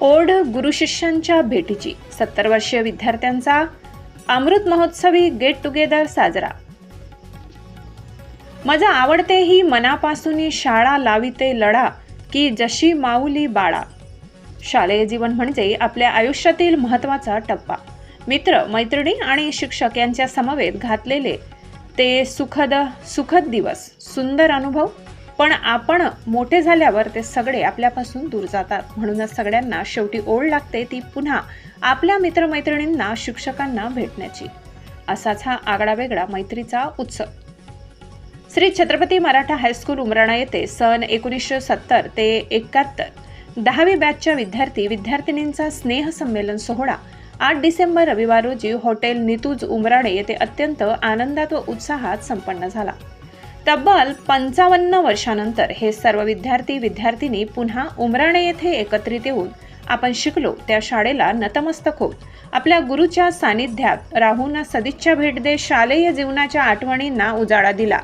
ओढ गुरुशिष्यांच्या भेटीची. सत्तर वर्षीय विद्यार्थ्यांचा अमृत महोत्सवी गेट टुगेदर साजरा. माझा आवडते ही मनापासून शाळा लाविते लढा की जशी माऊली बाळा. शालेय जीवन म्हणजे आपल्या आयुष्यातील महत्त्वाचा टप्पा. मित्र मैत्रिणी आणि शिक्षक यांच्या समवेत घातलेले ते सुखद सुखद दिवस. सुंदर अनुभव पण आपण मोठे झाल्यावर ते सगळे आपल्यापासून दूर जातात. म्हणूनच सगळ्यांना शेवटी ओढ लागते ती पुन्हा आपल्या मित्रमैत्रिणींना शिक्षकांना भेटण्याची. असाच हा आगळा वेगळा मैत्रीचा उत्सव. श्री छत्रपती मराठा हायस्कूल उमराणा येथे सन एकोणीसशे सत्तर ते एकाहत्तर दहावी बॅचच्या विद्यार्थी विद्यार्थिनींचा स्नेहसंमेलन सोहळा आठ डिसेंबर रविवार रोजी हॉटेल नितूज उमराणे येथे अत्यंत आनंदात व उत्साहात संपन्न झाला. तब्बल पंचावन्न वर्षानंतर हे सर्व विद्यार्थी विद्यार्थिनी पुन्हा उमराणे येथे एकत्रित येऊन आपण शिकलो त्या शाळेला नतमस्तक होत आपल्या गुरुच्या सानिध्यात राहून सदिच्छा भेट दे शालेय जीवनाच्या आठवणींना उजाळा दिला.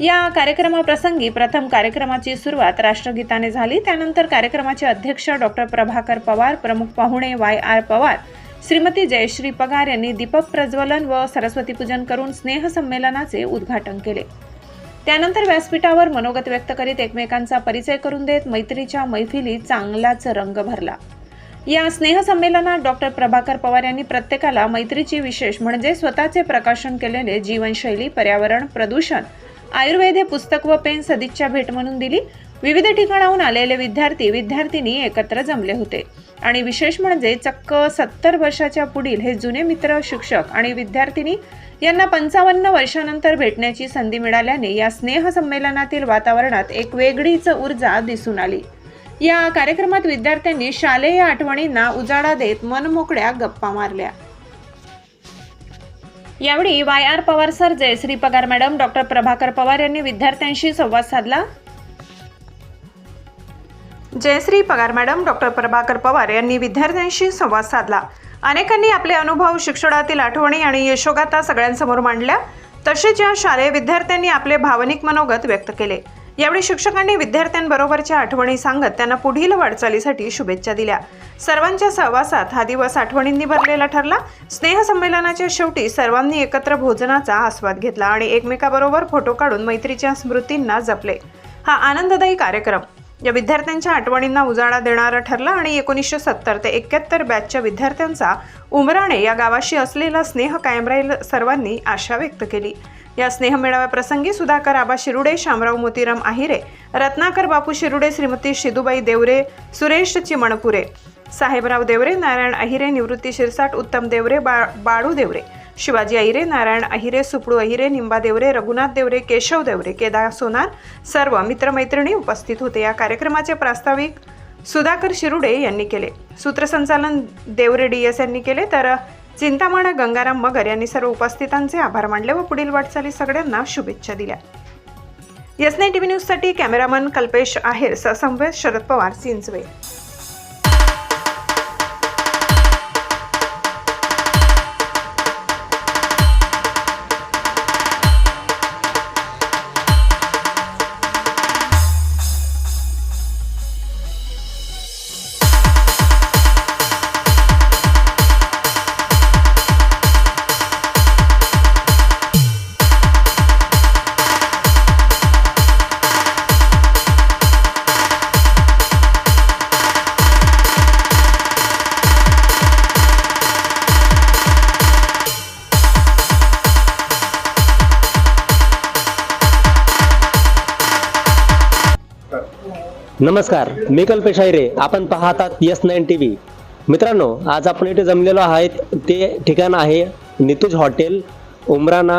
या कार्यक्रमाप्रसंगी प्रथम कार्यक्रमाची सुरुवात राष्ट्रगीताने झाली. त्यानंतर कार्यक्रमाचे अध्यक्ष डॉक्टर प्रभाकर पवार प्रमुख पाहुणे वाय. आर. पवार श्रीमती जयश्री पगार यांनी दीपक प्रज्वलन व सरस्वती पूजन करून स्नेहसंमेलनाचे उद्घाटन केले. त्यानंतर व्यासपीठावर मनोगत व्यक्त करीत एकमेकांचा परिचय करून देत मैत्रीच्या मैफिली चांगलाच रंग भरला. या स्नेहसंमेलनात डॉक्टर प्रभाकर पवार यांनी प्रत्येकाला मैत्रीची विशेष म्हणजे स्वतःचे प्रकाशन केलेले जीवनशैली पर्यावरण प्रदूषण आयुर्वेद हे पुस्तक व पेन सदिच्छा भेट म्हणून दिली. विविध ठिकाणाहून आलेले विद्यार्थी विद्यार्थिनी एकत्र जमले होते. आणि विशेष म्हणजे चक्क सत्तर वर्षाच्या पुढील हे जुने मित्र शिक्षक आणि विद्यार्थिनी यांना पंचावन्न वर्षानंतर भेटण्याची संधी मिळाल्याने या स्नेहसंमेलनातील वातावरणात एक वेगळीच ऊर्जा दिसून आली. या कार्यक्रमात विद्यार्थ्यांनी शालेय आठवणींना उजाळा देत मनमोकळ्या गप्पा मारल्या. यावेळी Y R Pawar sir Jayashree Pagar madam doctor Prabhakar Pawar यांनी विद्यार्थ्यांशी संवाद साधला. जयश्री पगार मॅडम डॉक्टर प्रभाकर पवार यांनी विद्यार्थ्यांशी संवाद साधला. अनेकांनी आपले अनुभव शिक्षणातील आठवणी आणि यशोगाथा सगळ्यांसमोर मांडल्या. तसेच या शालेय विद्यार्थ्यांनी आपले भावनिक मनोगत व्यक्त केले. यावेळी शिक्षकांनी विद्यार्थ्यांबरोबरच्या आठवणी सांगत त्यांना पुढील वाटचालीसाठी शुभेच्छा दिल्या. सर्वांच्या सहवासात हा दिवस आठवणींनी भरलेला ठरला. स्नेहसंमेलनाच्या शेवटी सर्वांनी एकत्र भोजनाचा आस्वाद घेतला आणि एकमेकाबरोबर फोटो काढून मैत्रीच्या स्मृतींना जपले. हा आनंददायी कार्यक्रम. या विद्यार्थ्यांच्या आठवणींना उजाळा देणारा ठरला आणि एकोणीसशे सत्तर ते एक्क्याहत्तर बॅचच्या विद्यार्थ्यांचा उमराणे या गावाशी असलेला स्नेह कायम राहील सर्वांनी आशा व्यक्त केली. या स्नेहमेळाव्याप्रसंगी सुधाकर आबा शिरुडे शामराव मोतीराम आहिरे रत्नाकर बापू शिरुडे श्रीमती शिदुबाई देवरे सुरेश चिमणपुरे साहेबराव देवरे नारायण अहिरे निवृत्ती शिरसाट उत्तम देवरे बा बाळू देवरे शिवाजी अहिरे नारायण अहिरे सुपडू अहिरे निंबा देवरे रघुनाथ देवरे केशव देवरे केदार सोनार सर्व मित्रमैत्रिणी उपस्थित होते. या कार्यक्रमाचे प्रास्ताविक सुधाकर शिरुडे यांनी केले. सूत्रसंचालन देवरे डी एस यांनी केले. तर चिंतामण गंगाराम मगर यांनी सर्व उपस्थितांचे आभार मानले व पुढील वाटचाली सगळ्यांना शुभेच्छा दिल्या. एस टी व्ही न्यूजसाठी कॅमेरामन कल्पेश आहेर सहसंवेद शरद पवार चिंचवे. नमस्कार मी कल्पेश आयरे आपण पाहतात यस नाईन टी व्ही मित्रांनो आज आपण इथे जमलेलो आहेत. ते ठिकाण आहे नितुज हॉटेल उमराना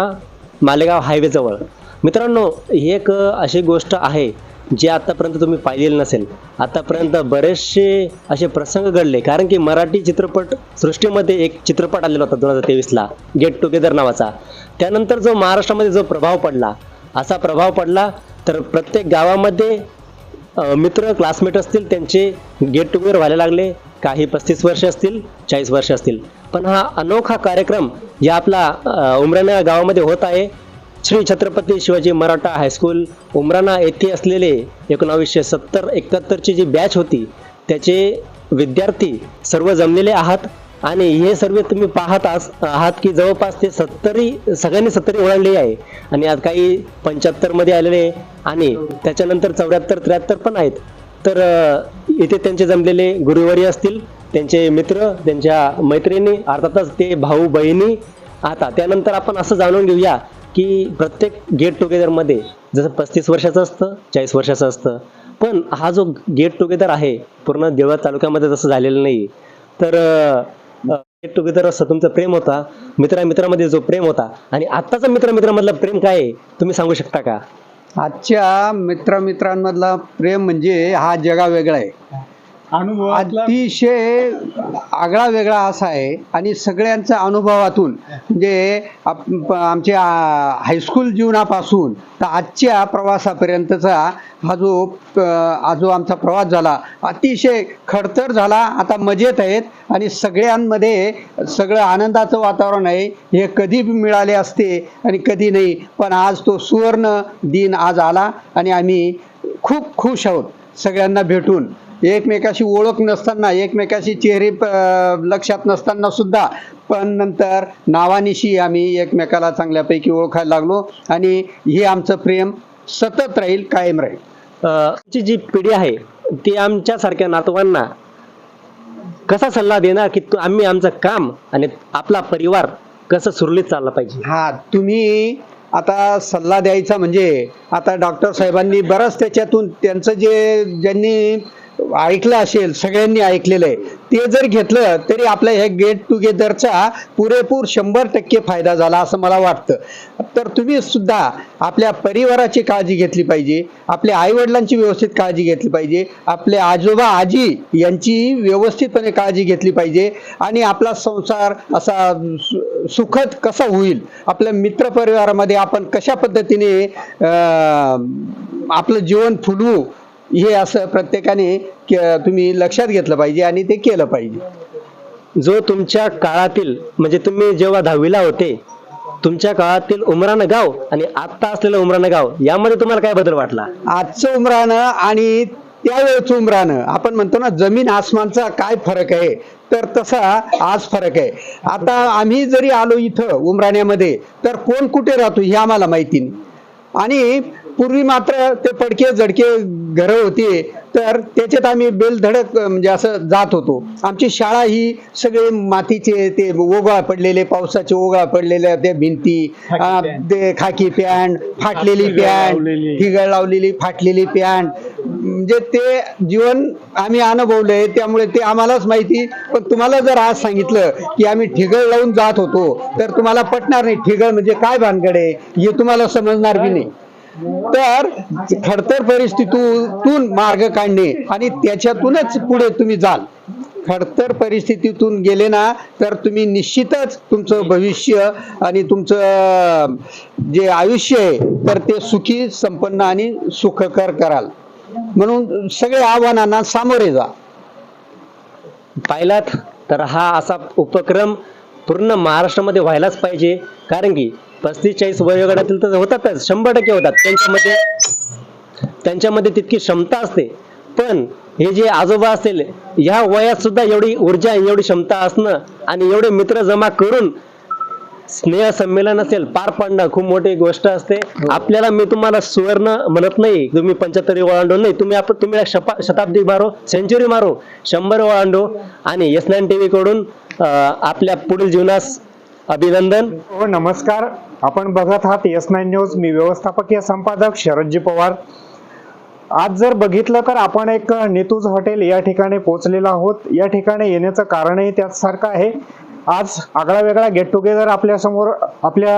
मालेगाव हायवेजवळ मित्रांनो ही एक अशी गोष्ट आहे जी आत्तापर्यंत तुम्ही पाहिलेली नसेल. आतापर्यंत बरेचसे असे प्रसंग घडले कारण की मराठी चित्रपट सृष्टीमध्ये एक चित्रपट आलेला होता दोन हजार तेवीसला गेट टुगेदर नावाचा. त्यानंतर जो महाराष्ट्रामध्ये जो प्रभाव पडला असा प्रभाव पडला तर प्रत्येक गावामध्ये मित्र क्लासमेट असतील त्यांचे गेट टुगेदर व्हायला लागले. काही पस्तीस वर्ष असतील चाळीस वर्ष असतील. पण हा अनोखा कार्यक्रम या आपला उमराणा गावामध्ये होत आहे. श्री छत्रपती शिवाजी मराठा हायस्कूल उमराणा येथे असलेले एकोणावीसशे सत्तर एकाहत्तरची जी बॅच होती त्याचे विद्यार्थी सर्व जमलेले आहात. आणि हे सर्व तुम्ही पाहत आहात की जवळपास ते सत्तरी सगळ्यांनी सत्तरी ओलांडली आहे. आणि आज काही पंच्याहत्तरमध्ये आलेले आहे आणि त्याच्यानंतर चौऱ्याहत्तर त्र्याहत्तर पण आहेत. तर इथे त्यांचे जमलेले गुरुवारी असतील त्यांचे मित्र त्यांच्या मैत्रिणी अर्थातच ते भाऊ बहिणी. आता त्यानंतर आपण असं जाणून घेऊया की प्रत्येक गेट टुगेदरमध्ये जसं पस्तीस वर्षाचं असतं चाळीस वर्षाचं असतं पण हा जो गेट टुगेदर आहे पूर्ण देवळा तालुक्यामध्ये तसं झालेलं नाही तर गेट टुगेदर असतं तुमचं प्रेम होता. मित्रा मित्रामध्ये जो प्रेम होता. आणि आत्ताचा मित्र मित्रामधलं प्रेम काय आहे? तुम्ही सांगू शकता का? आजच्या मित्रमित्रांमधला प्रेम म्हणजे हा जगा वेगळा आहे. अतिशय आगळा वेगळा असा आहे. आणि सगळ्यांच्या अनुभवातून म्हणजे आप- आमच्या हायस्कूल जीवनापासून तर आजच्या प्रवासापर्यंतचा हा जो हा जो आमचा प्रवास झाला अतिशय खडतर झाला. आता मजेत आहेत आणि सगळ्यांमध्ये सगळं आनंदाचं वातावरण आहे. हे कधी मिळाले असते आणि कधी नाही पण आज तो सुवर्ण दिन आज आला आणि आम्ही खूप खुश आहोत सगळ्यांना भेटून. एकमेकाशी ओळख नसताना एकमेकाशी चेहरे लक्षात नसताना सुद्धा. पण नंतर नावानिशी आम्ही एकमेकाला चांगल्यापैकी ओळखायला लागलो आणि हे आमचं प्रेम सतत राहील कायम राहील. ची जी पिढी आहे ती आमच्यासारख्या नातवांना कसा सल्ला देणार की आम्ही आमचं काम आणि आपला परिवार कसं सुरळीत चालला पाहिजे? हा तुम्ही आता सल्ला द्यायचा म्हणजे आता डॉक्टर साहेबांनी बरंच त्याच्यातून त्यांचं जे ज्यांनी ऐकलं असेल सगळ्यांनी ऐकलेलं आहे. ते जर घेतलं तरी आपल्या ह्या गेट टुगेदरचा पुरेपूर शंभर टक्के फायदा झाला असं मला वाटतं. तर तुम्ही सुद्धा आपल्या परिवाराची काळजी घेतली पाहिजे आपल्या आईवडिलांची व्यवस्थित काळजी घेतली पाहिजे आपले आजोबा आजी यांची व्यवस्थितपणे काळजी घेतली पाहिजे आणि आपला संसार असा सु- सुखद कसा होईल आपल्या मित्रपरिवारामध्ये आपण कशा पद्धतीने आपलं जीवन फुलवू हे असं प्रत्येकाने तुम्ही लक्षात घेतलं पाहिजे आणि ते केलं पाहिजे. जो तुमच्या काळातील म्हणजे तुम्ही जेव्हा दहावीला होते तुमच्या काळातील उमरानं गाव आणि आत्ता असलेलं उमरानं गाव यामध्ये तुम्हाला काय बदल वाटला? आजचं उमरानं आणि त्यावेळेचं उमरानं आपण म्हणतो ना जमीन आसमानचा काय फरक आहे? तर तसा आज फरक आहे. आता आम्ही जरी आलो इथं उमराण्यामध्ये तर कोण कुठे राहतो हे आम्हाला माहिती नाही. आणि पूर्वी मात्र ते पडके जडके घरं होती तर त्याच्यात आम्ही बेलधडक म्हणजे असं जात होतो. आमची शाळा ही सगळे मातीचे ते ओगाळ पडलेले पावसाचे ओगाळ पडलेल्या त्या भिंती ते खाकी पॅन्ट फाटलेली पॅन्ट ठिगळ लावलेली फाटलेली पॅन्ट म्हणजे ते जीवन आम्ही अनुभवलंय त्यामुळे ते आम्हालाच माहिती. पण तुम्हाला जर आज सांगितलं की आम्ही ठिगळ लावून जात होतो तर तुम्हाला पटणार नाही ठिगळ म्हणजे काय भानगड आहे हे तुम्हाला समजणार बी नाही. तर खडतर परिस्थितीतून मार्ग काढणे आणि त्याच्यातूनच पुढे तुम्ही जाल. खडतर परिस्थितीतून गेले ना तर तुम्ही निश्चितच तुमचं भविष्य आणि तुमचं जे आयुष्य आहे तर ते सुखी संपन्न आणि सुखकर कराल. म्हणून सगळ्या आव्हानांना सामोरे जा. पाहिलात तर हा असा उपक्रम पूर्ण महाराष्ट्रामध्ये व्हायलाच पाहिजे. कारण की पस्तीस चाळीस वयोगटातील तर होतातच शंभर टक्के होतात. त्यांच्यामध्ये त्यांच्यामध्ये तितकी क्षमता असते. पण हे जे आजोबा असतील ह्या वयात सुद्धा एवढी ऊर्जा एवढी क्षमता असणं आणि एवढे मित्र जमा करून स्नेह संमेलन असेल पार पाडणं खूप मोठी गोष्ट असते. आपल्याला मी तुम्हाला सुवर्ण म्हणत नाही तुम्ही पंच्याहत्तरी ओलांडो नाही. तुम्ही आपण तुम्ही शताब्दी मारो सेंचुरी मारो शंभर ओलांडो आणि एस नाईन टी व्ही कडून आपल्या पुढील जीवनास अभिनंदन. हो नमस्कार. आपण बघत आहात एस नाईन न्यूज. मी व्यवस्थापकीय संपादक शरदजी पवार. आज जर बघितलं तर आपण एक नेतूज हॉटेल या ठिकाणी पोहोचलेलो आहोत. या ठिकाणी येण्याचं कारणही त्याचसारखं आहे. आज आगळा वेगळा गेट टुगेदर आपल्यासमोर आपल्या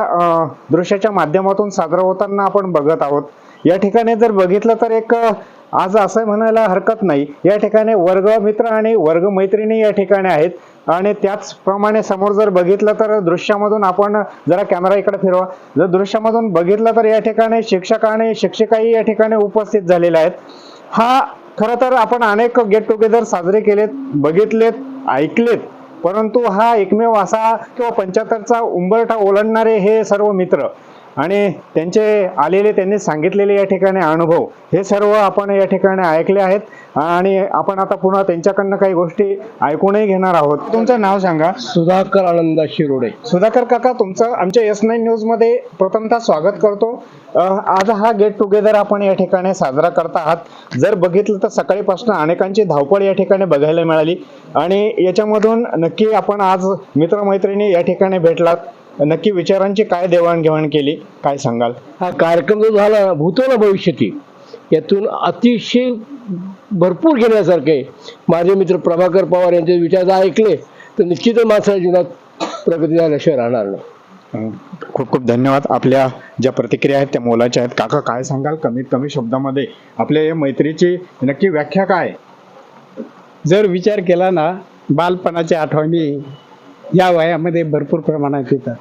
दृश्याच्या माध्यमातून साजरा होताना आपण बघत आहोत. या ठिकाणी जर बघितलं तर एक आज असं म्हणायला हरकत नाही. या ठिकाणी वर्ग मित्र आणि वर्ग मैत्रिणी या ठिकाणी आहेत. आणि त्याचप्रमाणे समोर जर बघितलं तर दृश्यामधून आपण जरा कॅमेरा इकडे फिरवा. जर दृश्यामधून बघितलं तर या ठिकाणी शिक्षक आणि शिक्षिकाही या ठिकाणी उपस्थित झालेल्या आहेत. हा खरं तर आपण अनेक गेट टुगेदर साजरे केलेत बघितलेत ऐकलेत. परंतु हा एकमेव असा किंवा पंच्याहत्तरचा उंबरठा ओलांडणारे हे सर्व मित्र आणि त्यांचे आलेले त्यांनी सांगितलेले या ठिकाणी अनुभव हे सर्व आपण या ठिकाणी ऐकले आहेत. आणि आपण आता पुन्हा त्यांच्याकडनं काही गोष्टी ऐकूनही घेणार आहोत. तुमचं नाव सांगा. सुधाकर आनंद शिरोडे. सुधाकर काका तुमचं आमच्या एस नाईन न्यूजमध्ये प्रथमतः स्वागत करतो. आज हा गेट टुगेदर आपण या ठिकाणी साजरा करत आहात. जर बघितलं तर सकाळीपासून अनेकांची धावपळ या ठिकाणी बघायला मिळाली. आणि याच्यामधून नक्की आपण आज मित्रमैत्रिणी या ठिकाणी भेटलात. नक्की विचारांची काय देवाणघेवाण केली? काय सांगाल? हा कार्यक्रम जो झाला भूतो ना भविष्यती यातून अतिशय भरपूर घेण्यासारखे आहे. माझे मित्र प्रभाकर पवार यांचे विचार जर ऐकले तर निश्चितच माणसाच्या जीवनात प्रगती झाल्याशिवाय राहणार नाही. खूप खूप धन्यवाद. आपल्या ज्या प्रतिक्रिया आहेत त्या मोलाच्या आहेत. काका काय सांगाल? कमीत कमी शब्दामध्ये आपल्या या मैत्रीची नक्की व्याख्या काय? जर विचार केला ना बालपणाच्या आठवणी या वयामध्ये भरपूर प्रमाणात येतात.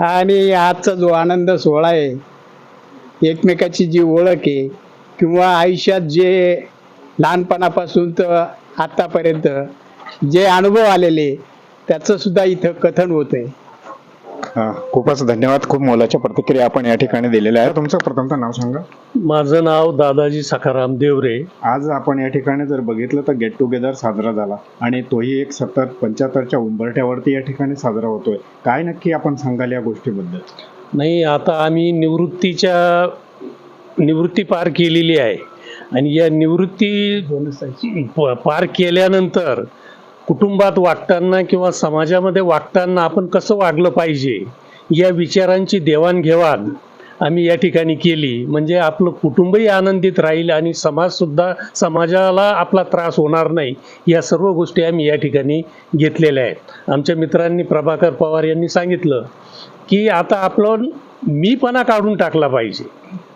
आणि आजचा जो आनंद सोहळा आहे एकमेकाची जी ओळख आहे किंवा आयुष्यात जे लहानपणापासून तर आत्तापर्यंत जे अनुभव आलेले त्याचं सुद्धा इथं कथन होत आहे खूपच धन्यवाद. खूप मोलाच्या प्रतिक्रिया आपण या ठिकाणी दिलेल्या आहेत तुमचं प्रथमतः नाव सांगा. माझं नाव दादाजी सखाराम देवरे. आज आपण या ठिकाणी जर बघितलं तर गेट टुगेदर साजरा झाला. आणि तोही एक सतत पंच्याहत्तरच्या उंबरठ्यावरती या ठिकाणी साजरा होतोय. काय नक्की आपण सांगाल या गोष्टीबद्दल? नाही आता आम्ही निवृत्तीच्या निवृत्ती पार केलेली आहे. आणि या निवृत्ती प- पार केल्यानंतर कुटुंबात वागताना किंवा समाजामध्ये वागताना आपण कसं वागलं पाहिजे या विचारांची देवाणघेवाण आम्ही या ठिकाणी केली. म्हणजे आपलं कुटुंबही आनंदित राहील आणि समाजसुद्धा समाजाला आपला त्रास होणार नाही या सर्व गोष्टी आम्ही या ठिकाणी घेतलेल्या आहेत. आमच्या मित्रांनी प्रभाकर पवार यांनी सांगितलं की आता आपण मीपणा काढून टाकला पाहिजे.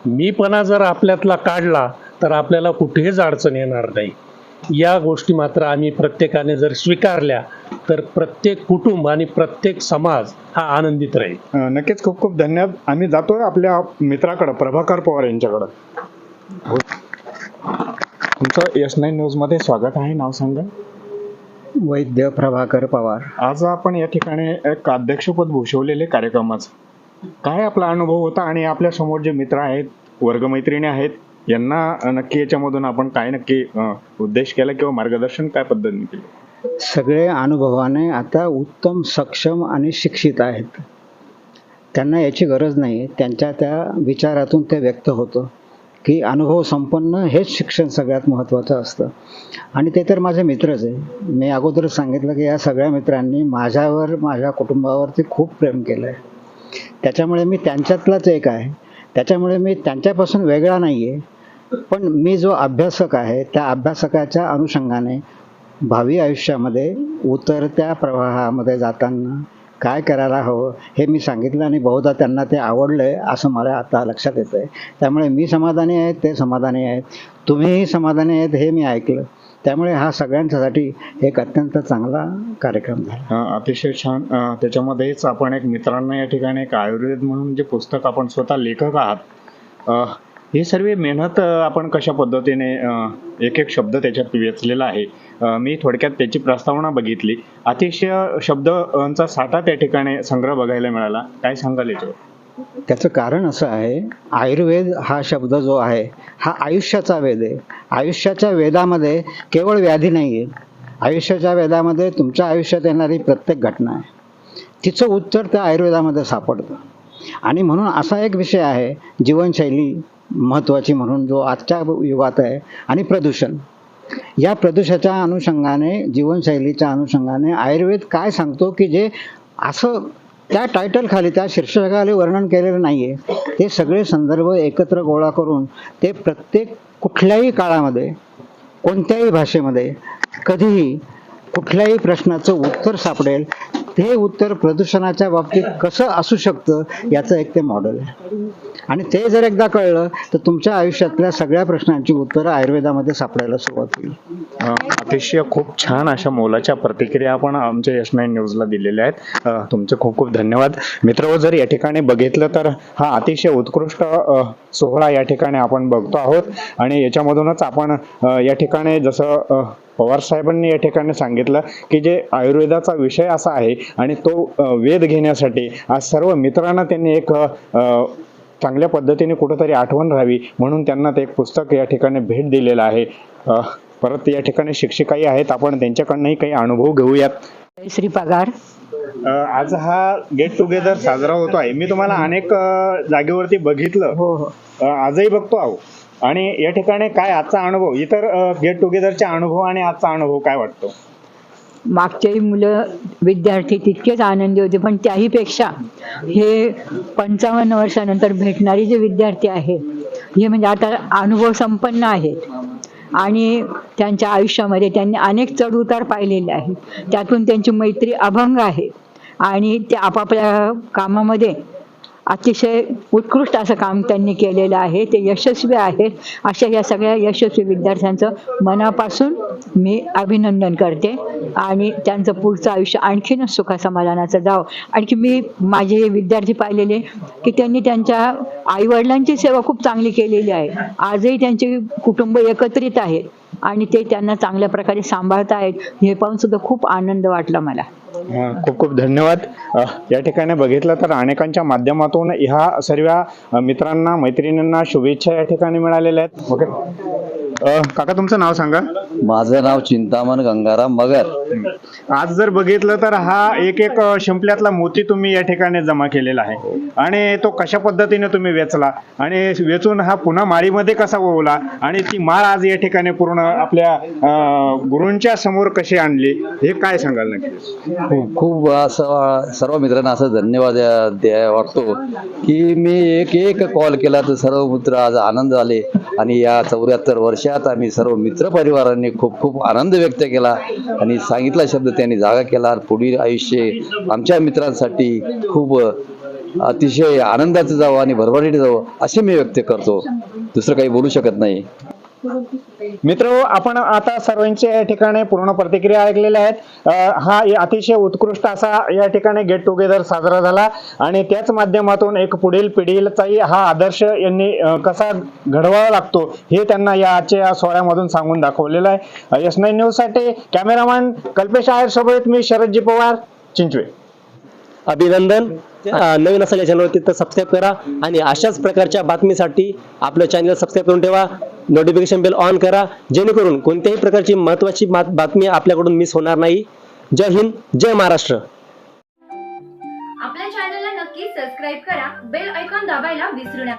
मीपणा जर आपल्यातला काढला तर आपल्याला कुठेच अडचण येणार नाही. या गोष्टी मात्र आम्ही प्रत्येकाने जर स्वीकारल्या तर प्रत्येक कुटुंब आणि प्रत्येक समाज हा आनंदित राहील. नक्कीच खूप खूप धन्यवाद. आम्ही जातोय आपल्या मित्राकडं प्रभाकर पवार यांच्याकडं. हो. तुमचं एस नाईन न्यूजमध्ये स्वागत आहे. नाव सांगा. वैद्य प्रभाकर पवार. आज आपण या ठिकाणी एक अध्यक्षपद भूषवलेले कार्यक्रमाचं. काय आपला अनुभव होता आणि आपल्यासमोर जे मित्र आहेत वर्गमैत्रिणी आहेत यांना नक्की याच्यामधून आपण काय नक्की उद्देश केला किंवा मार्गदर्शन काय पद्धतीने केलं? सगळे अनुभवाने आता उत्तम सक्षम आणि शिक्षित आहेत. त्यांना याची गरज नाही. त्यांच्या त्या विचारातून ते व्यक्त होतं की अनुभव संपन्न हेच शिक्षण सगळ्यात महत्त्वाचं असतं. आणि ते तर माझे मित्रच आहे. मी अगोदर सांगितलं की या सगळ्या मित्रांनी माझ्यावर माझ्या कुटुंबावरती खूप प्रेम केलं आहे. त्याच्यामुळे मी त्यांच्यातलाच एक आहे. त्याच्यामुळे मी त्यांच्यापासून वेगळा नाही आहे पण मी जो अभ्यासक आहे त्या अभ्यासकाच्या अनुषंगाने भावी आयुष्यामध्ये उतरत्या प्रवाहामध्ये जाताना काय करायला हवं हे मी सांगितलं आणि बहुधा त्यांना ते आवडलं आहे असं मला आता लक्षात येतं आहे त्यामुळे मी समाधानी आहे ते समाधानी आहेत. तुम्हीही समाधानी आहेत हे मी ऐकलं. त्यामुळे हा सगळ्यांच्यासाठी एक अत्यंत चांगला कार्यक्रम झाला. अतिशय छान. त्याच्यामध्येच आपण एक मित्रांना या ठिकाणी एक आयुर्वेद म्हणून जे पुस्तक आपण स्वतः लेखक आहात हे सर्व मेहनत आपण कशा पद्धतीने एक एक शब्द त्याच्यात वेचलेला आहे मी थोडक्यात त्याची प्रस्तावना बघितली. अतिशय शब्दांचा साठा त्या ठिकाणी संग्रह बघायला मिळाला. काय सांगाल याच्यावर? त्याचं कारण असं आहे आयुर्वेद हा शब्द जो आहे हा आयुष्याचा वेद आहे. आयुष्याच्या वेदामध्ये केवळ व्याधी नाही आहे आयुष्याच्या वेदामध्ये तुमच्या आयुष्यात येणारी प्रत्येक घटना आहे. तिचं उत्तर त्या आयुर्वेदामध्ये सापडतं. आणि म्हणून असा एक विषय आहे जीवनशैली महत्त्वाची म्हणून जो आजच्या युगात आहे आणि प्रदूषण. या प्रदूषणाच्या अनुषंगाने जीवनशैलीच्या अनुषंगाने आयुर्वेद काय सांगतो की जे असं त्या टायटलखाली त्या शीर्षकाखाली वर्णन केलेलं नाही आहे ते सगळे संदर्भ एकत्र गोळा करून ते प्रत्येक कुठल्याही काळामध्ये कोणत्याही भाषेमध्ये कधीही कुठल्याही प्रश्नाचं उत्तर सापडेल ते उत्तर प्रदूषणाच्या बाबतीत कसं असू शकतं याचं एक ते मॉडेल आहे. आणि ते जर एकदा कळलं तर तुमच्या आयुष्यातल्या सगळ्या प्रश्नांची उत्तरं आयुर्वेदामध्ये सापडायला सुरुवात होईल. अतिशय खूप छान अशा मोलाच्या प्रतिक्रिया आपण आमच्या यश नाईन न्यूजला दिलेल्या आहेत. तुमचे खूप खूप धन्यवाद. मित्र जर या ठिकाणी बघितलं तर हा अतिशय उत्कृष्ट सोहळा या ठिकाणी आपण बघतो आहोत. आणि याच्यामधूनच आपण या ठिकाणी जसं पवार साहेबांनी या ठिकाणी सांगितलं की जे आयुर्वेदाचा विषय असा आहे आणि तो वेध घेण्यासाठी आज सर्व मित्रांना त्यांनी एक चांगल्या पद्धतीने कुठंतरी आठवण राहावी म्हणून त्यांना ते एक पुस्तक या ठिकाणी भेट दिलेलं आहे. परत या ठिकाणी शिक्षिकाही आहेत. आपण त्यांच्याकडनंही काही अनुभव घेऊयात. श्री पगार. आज हा गेट टुगेदर साजरा होतो आहे मी तुम्हाला अनेक जागेवरती बघितलं. हो हो. आजही बघतो आहो. आणि या ठिकाणी काय आजचा अनुभव? इतर गेट टुगेदरचा अनुभव आणि आजचा अनुभव काय वाटतो? मागच्याही मुलं विद्यार्थी तितकेच आनंदी होते पण त्याहीपेक्षा हे पंचावन्न वर्षानंतर भेटणारे जे विद्यार्थी आहेत हे म्हणजे आता अनुभव संपन्न आहेत. आणि त्यांच्या आयुष्यामध्ये त्यांनी अनेक चढउतार पाहिलेले आहेत. त्यातून त्यांची मैत्री अभंग आहे. आणि ते आपापल्या कामामध्ये अतिशय उत्कृष्ट असं काम त्यांनी केलेलं आहे. ते यशस्वी आहेत अशा या सगळ्या यशस्वी विद्यार्थ्यांचं मनापासून मी अभिनंदन करते. आणि त्यांचं पुढचं आयुष्य आणखीनच सुखा समाधानाचं जावं. आणखी मी माझे हे विद्यार्थी पाहिलेले की त्यांनी त्यांच्या आईवडिलांची सेवा खूप चांगली केलेली आहे. आजही त्यांचे कुटुंब एकत्रित आहेत आणि ते त्यांना चांगल्या प्रकारे सांभाळतायत हे पाहून सुद्धा खूप आनंद वाटला मला. खूप खूप धन्यवाद. या ठिकाणी बघितलं तर अनेकांच्या माध्यमातून ह्या सर्व मित्रांना मैत्रिणींना शुभेच्छा या ठिकाणी मिळालेल्या आहेत. ओके. काका तुमचं नाव सांगा. माझं नाव चिंतामण गंगाराम मगर. आज जर बघितलं तर हा एक एक शिंपल्यातला मोती तुम्ही या ठिकाणी जमा केलेला आहे. आणि तो कशा पद्धतीने तुम्ही वेचला? आणि वेचून हा पुन्हा माळीमध्ये कसा ओवला? आणि ती माळ आज या ठिकाणी पूर्ण आपल्या अ, गुरूंच्या समोर कशी आणली? हे काय सांगाल नक्की खूप खूप असं सर्व मित्रांना असं धन्यवाद द्या द्या वाटतो की मी एक एक कॉल केला तर सर्व मित्र आज आनंद झाले. आणि या चौऱ्याहत्तर वर्षात आम्ही सर्व मित्र परिवारांनी खूप खूप आनंद व्यक्त केला आणि सांगितला शब्द त्यांनी जागा केला. पुढील आयुष्य आमच्या मित्रांसाठी खूप अतिशय आनंदाचं जावं आणि भरभराटीत जावं असे मी व्यक्त करतो. दुसरं काही बोलू शकत नाही. मित्र आपण आता सर्वांच्या या ठिकाणी पूर्ण प्रतिक्रिया ऐकलेल्या आहेत. हा अतिशय उत्कृष्ट असा या ठिकाणी गेट टुगेदर साजरा झाला आणि त्याच माध्यमातून एक पुढील पिढीचाही हा आदर्श यांनी कसा घडवावा लागतो हे त्यांना या आजच्या या सोहळ्यामधून सांगून दाखवलेलं आहे. एस नाईन न्यूजसाठी कॅमेरामॅन कल्पेश आहेर सोबत मी शरदजी पवार चिंचवे. अभिनंदन. अ, नवीन असलेल्या चॅनलवरती तर सबस्क्राईब करा आणि अशाच प्रकारच्या बातमीसाठी आपलं चॅनल सबस्क्राईब करून ठेवा. नोटिफिकेशन बेल ऑन करा जेणेकरून कोणत्याही प्रकारची महत्त्वाची बातमी आपल्याकडून मिस होणार नाही. जय हिंद जय महाराष्ट्र. आपल्या चॅनलला नक्की सबस्क्राईब करा बेल आयकॉन दाबायला विसरू नका.